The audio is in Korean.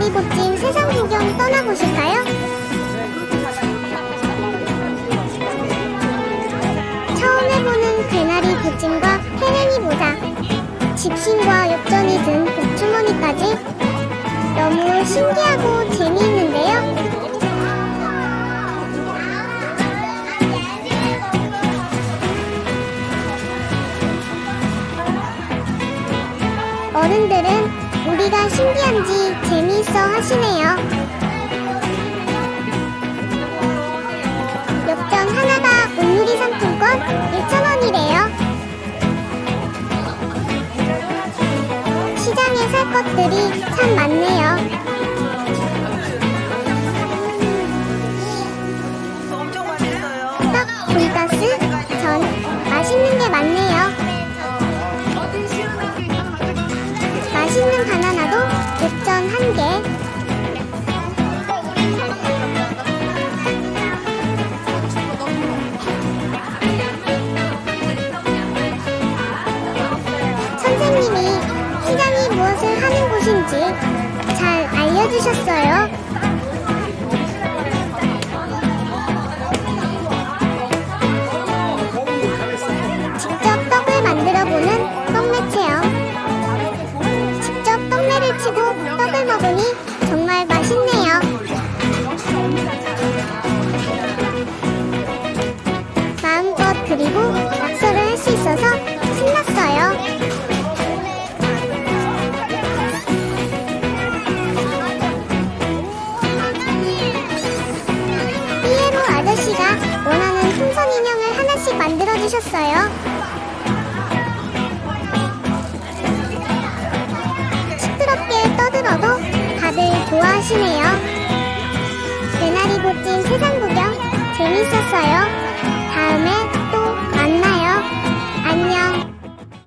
개나리 복진 세상 구경 떠나보실까요? 처음 해보는 개나리 복진과 혜랭이 모자, 집신과 엽전이 든 복주머니까지 너무 신기하고 재미있는데요. 어른들은 우리가 신기한지 재미있어 하시네요. 엽전 하나가 온누리 상품권 1,000원이래요. 시장에 살 것들이 참 많네요. 돈가스, 전 맛있는 게 많네요. 맛있는 엽전 한 개. 선생님이 시장이 무엇을 하는 곳인지 잘 알려주셨어요. 떡을 먹으니 정말 맛있네요. 마음껏 그리고 낙서를 할 수 있어서 신났어요. 삐에로 아저씨가 원하는 풍선 인형을 하나씩 만들어 주셨어요. 하시네요. 개나리 보찜 세상 구경 재밌었어요.